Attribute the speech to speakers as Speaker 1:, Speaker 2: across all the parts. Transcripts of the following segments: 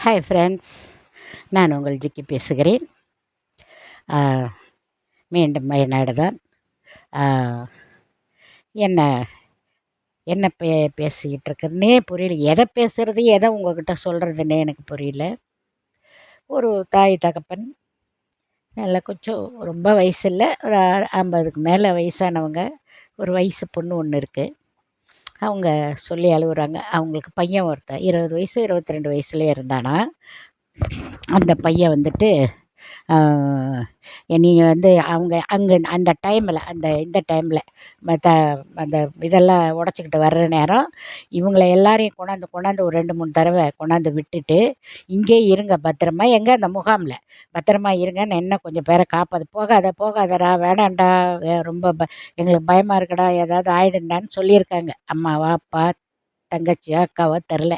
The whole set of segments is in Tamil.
Speaker 1: ஹாய் ஃப்ரெண்ட்ஸ் நான் உங்கள் ஜிக்கி பேசுகிறேன். மீண்டும் மயநாடு தான் என்ன என்ன பே பேசிக்கிட்டு இருக்கிறனே புரியல. எதை பேசுகிறது எதை உங்ககிட்ட சொல்கிறதுனே எனக்கு புரியல. ஒரு தாய் தகப்பன் நல்ல கொஞ்சம் ரொம்ப வயசு இல்லை ஒரு ஐம்பதுக்கு மேலே வயசானவங்க ஒரு வயசு பொண்ணு ஒன்று இருக்குது அவங்க சொல்லி அழுகுறாங்க அவங்களுக்கு பையன் ஒருத்தன். இருபது வயசு இருபத்தி ரெண்டு வயசுலேயே இருந்தானா. அந்த பையன் வந்துட்டு நீங்கள் வந்து அவங்க அங்கே அந்த டைமில் அந்த இந்த டைமில் மற்ற அந்த இதெல்லாம் உடச்சிக்கிட்டு வர்ற நேரம் இவங்கள எல்லாரையும் கொண்டாந்து கொண்டாந்து ஒரு ரெண்டு மூணு தடவை கொண்டாந்து விட்டுட்டு இங்கே இருங்க பத்திரமா எங்கே அந்த முகாமில்? பத்திரமா இருங்கன்னு என்ன கொஞ்சம் பேரை காப்பாது போகாத போகாதடா வேணாண்டா ரொம்ப ப எங்களுக்கு பயமாக இருக்கடா ஏதாவது ஆயிடுண்டான்னு சொல்லியிருக்காங்க. அம்மாவா அப்பா தங்கச்சியோ அக்காவோ தெரில.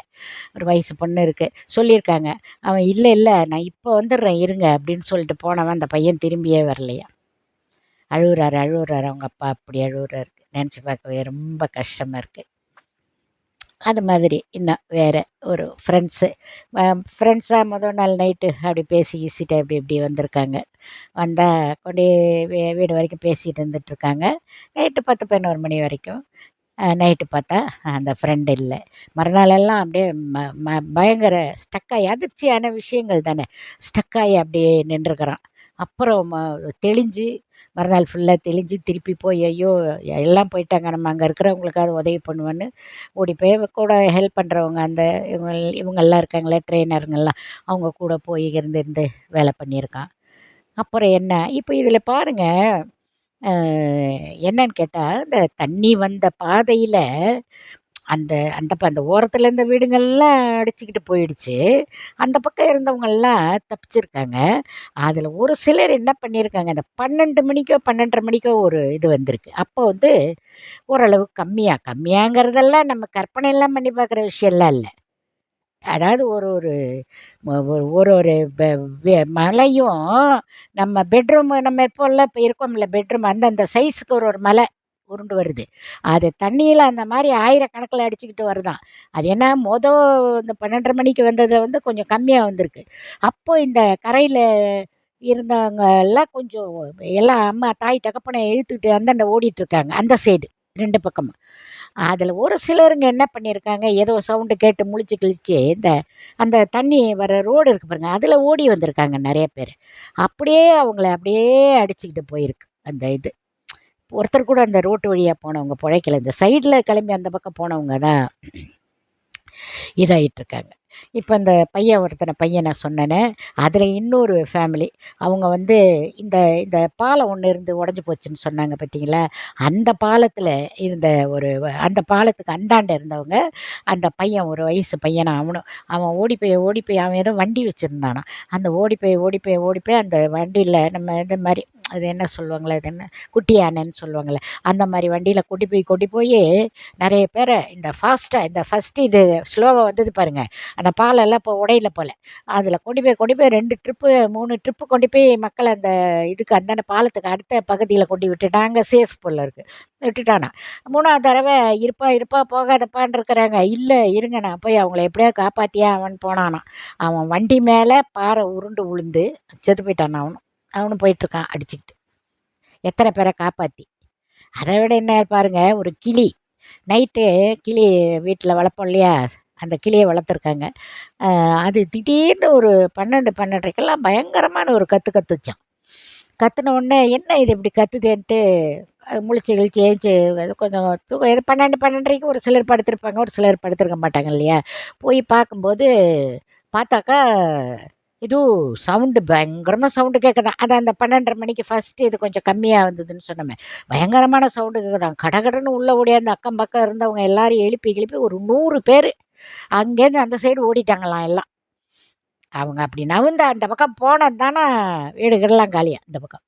Speaker 1: ஒரு வயசு பொண்ணு இருக்குது சொல்லியிருக்காங்க. அவன் இல்லை இல்லை நான் இப்போ வந்துடுறேன் இருங்க அப்படின்னு சொல்லிட்டு போனவன் அந்த பையன் திரும்பியே வரலையா. அழுகுறாரு அழுகுறாரு அவங்க அப்பா அப்படி அழுகுறாரு நினச்சி பார்க்கவே ரொம்ப கஷ்டமாக இருக்குது அது மாதிரி இன்னும் வேறு ஒரு ஃப்ரெண்ட்ஸு ஃப்ரெண்ட்ஸாக முதல் நாள் நைட்டு அப்படி பேசி ஈசிட்டு அப்படி இப்படி வந்திருக்காங்க. வந்தால் கொண்டு வீடு வரைக்கும் பேசிகிட்டு இருந்துகிட்ருக்காங்க நைட்டு பத்து பதினோரு மணி வரைக்கும். நைட்டு பார்த்தா அந்த ஃப்ரெண்டு இல்லை. மறுநாளெல்லாம் அப்படியே ம ம பயங்கர ஸ்டக்காகி அதிர்ச்சியான விஷயங்கள் தானே. ஸ்டக்காகி அப்படியே நின்றுக்கிறான். அப்புறம் தெளிஞ்சு மறுநாள் ஃபுல்லாக தெளிஞ்சு திருப்பி போய் ஐயோ எல்லாம் போயிட்டாங்க. நம்ம அங்கே இருக்கிறவங்களுக்காவது உதவி பண்ணுவேன்னு. ஓடி போய் கூட ஹெல்ப் பண்ணுறவங்க அந்த இவங்க இவங்கெல்லாம் இருக்காங்களே ட்ரெயினருங்கெல்லாம் அவங்க கூட போய் இருந்து இருந்து வேலை பண்ணியிருக்கான். அப்புறம் என்ன? இப்போ இதில் பாருங்கள் என்னன்னு கேட்டால் இந்த தண்ணி வந்த பாதையில் அந்த அந்த ப அந்த ஓரத்தில் இருந்த வீடுங்கள்லாம் அடிச்சுக்கிட்டு போயிடுச்சு. அந்த பக்கம் இருந்தவங்கெல்லாம் தப்பிச்சிருக்காங்க. அதில் ஒரு சிலர் என்ன பண்ணியிருக்காங்க அந்த பன்னெண்டு மணிக்கோ பன்னெண்டரை மணிக்கோ ஒரு இது வந்திருக்கு. அப்போ வந்து ஓரளவு கம்மியாக கம்மியாங்கிறதெல்லாம் நம்ம கற்பனையெல்லாம் பண்ணி பார்க்குற விஷயம்லாம் இல்லை. அதாவது ஒரு ஒரு ஒரு ஒரு மலையும் நம்ம பெட்ரூம் நம்ம இருப்போம்ல இப்போ இருக்கோம்ல பெட்ரூம் அந்தந்த சைஸுக்கு ஒரு ஒரு மலை உருண்டு வருது. அது தண்ணியில் அந்த மாதிரி ஆயிரக்கணக்கில் அடிச்சுக்கிட்டு வருதான். அது என்ன மொதல் இந்த பன்னெண்டரை மணிக்கு வந்ததில் வந்து கொஞ்சம் கம்மியாக வந்திருக்கு. அப்போ இந்த கரையில் இருந்தவங்க எல்லாம் கொஞ்சம் எல்லாம் அம்மா தாய் தகப்பனை இழுத்துக்கிட்டு அந்தாண்ட ஓடிட்டுருக்காங்க அந்த சைடு ரெண்டு பக்கமும் அதில் ஒரு சிலருங்க என்ன பண்ணியிருக்காங்க ஏதோ சவுண்டு கேட்டு முழிச்சு கிழிச்சு இந்த அந்த தண்ணி வர ரோடு இருக்குது பாருங்கள் அதில் ஓடி வந்திருக்காங்க நிறைய பேர். அப்படியே அவங்கள அப்படியே அடிச்சுக்கிட்டு போயிருக்கு அந்த இது. ஒருத்தர் கூட அந்த ரோட்டு வழியாக போனவங்க பிழைக்கல. இந்த சைடில் கிளம்பி அந்த பக்கம் போனவங்க தான் இதாகிட்டுருக்காங்க இப்போ இந்த பையன் ஒருத்தனை பையன் நான் சொன்னேனே அதில் இன்னொரு ஃபேமிலி அவங்க வந்து இந்த இந்த பாலம் ஒன்று இருந்து உடஞ்சி போச்சுன்னு சொன்னாங்க பார்த்தீங்களா அந்த பாலத்தில் இருந்த ஒரு அந்த பாலத்துக்கு அந்தாண்ட இருந்தவங்க அந்த பையன் ஒரு வயசு பையனை அவனும் அவன் ஓடி போய் ஓடி போய் அவன் ஏதோ வண்டி வச்சுருந்தானான் அந்த ஓடி போய் ஓடி போய் ஓடி போய் அந்த வண்டியில் நம்ம இது மாதிரி அது என்ன சொல்லுவாங்களே அது என்ன குட்டி யானைன்னு சொல்லுவாங்கள்ல அந்த மாதிரி வண்டியில் கொட்டி போய் கூட்டி போய் நிறைய பேரை இந்த ஃபாஸ்ட்டாக இந்த ஃபஸ்ட்டு இது ஸ்லோவாக வந்தது பாருங்கள் அந்த பாலெல்லாம் இப்போ உடையில போல். அதில் கொண்டு போய் கொண்டு போய் ரெண்டு ட்ரிப்பு மூணு ட்ரிப்பு கொண்டு போய் மக்களை அந்த இதுக்கு அந்தாண்ட பாலத்துக்கு அடுத்த பகுதியில் கொண்டு விட்டுட்டாங்க. சேஃப் போல் இருக்குது விட்டுட்டானா. மூணாவது தடவை இருப்பா இருப்பா போகாதப்பான் இருக்கிறாங்க. இல்லை இருங்க நான் போய் அவங்கள எப்படியோ காப்பாற்றியா அவன் போனானா. அவன் வண்டி மேலே பாறை உருண்டு உளுந்து செத்து போயிட்டான் அவனும். அவனும் போயிட்டுருக்கான் அடிச்சுக்கிட்டு. எத்தனை பேரை காப்பாற்றி அதை விட என்ன பாருங்க ஒரு கிளி. நைட்டு கிளி வீட்டில் வளர்ப்போம் இல்லையா? அந்த கிளியை வளர்த்துருக்காங்க. அது திடீர்னு ஒரு பன்னெண்டு பன்னெண்டரைக்கெல்லாம் பயங்கரமான ஒரு கற்று கற்றுச்சான் கற்றுன உடனே என்ன இது இப்படி கற்றுதேன்ட்டு முழிச்சு கிழிச்சு ஏஞ்சி கொஞ்சம் தூக்கம் எது பன்னெண்டு பன்னெண்டரைக்கு ஒரு சிலர் படுத்திருப்பாங்க ஒரு சிலர் படுத்திருக்க மாட்டாங்க இல்லையா? போய் பார்க்கும்போது பார்த்தாக்கா இது சவுண்டு பயங்கரமாக சவுண்டு கேட்குதான் அதான் அந்த பன்னெண்டரை மணிக்கு ஃபஸ்ட்டு இது கொஞ்சம் கம்மியாக வந்ததுன்னு சொன்னோமே. பயங்கரமான சவுண்டு கேட்குதான் கடகடன்னு உள்ளே ஓடியாந்து அக்கம் பக்கம் இருந்தவங்க எல்லாரும் எழுப்பி எழுப்பி ஒரு நூறு பேர் அங்கேருந்து அந்த சைடு ஓடிட்டாங்களாம் எல்லாம். அவங்க அப்படி நவுந்த அந்த பக்கம் போனது தானே வீடுகள்லாம் காலியாக அந்த பக்கம்.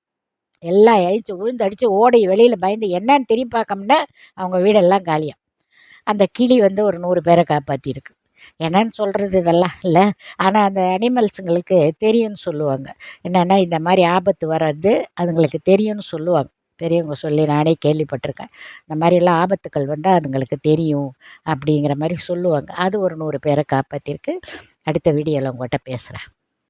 Speaker 1: எல்லாம் அழிச்சு உழுந்து அடித்து ஓடி வெளியில் பயந்து என்னன்னு திரும்பி பார்க்கம்னா அவங்க வீடெல்லாம் காலியாக அந்த கிளி வந்து ஒரு நூறு பேரை காப்பாற்றிருக்கு என்னன்னு சொல்கிறது இதெல்லாம் இல்லை. ஆனால் அந்த அனிமல்ஸுங்களுக்கு தெரியும்னு சொல்லுவாங்க. என்னென்னா இந்த மாதிரி ஆபத்து வர்றது அதுங்களுக்கு தெரியும்னு சொல்லுவாங்க. பெரியவங்க சொல்லி நானே கேள்விப்பட்டிருக்கேன். இந்த மாதிரிலாம் ஆபத்துக்கள் வந்தால் அதுங்களுக்கு தெரியும் அப்படிங்கிற மாதிரி சொல்லுவாங்க. அது ஒரு நூறு பேரை காப்பாற்றிருக்கு அடுத்த வீடியோவில் உங்கள்கிட்ட பேசுகிறேன்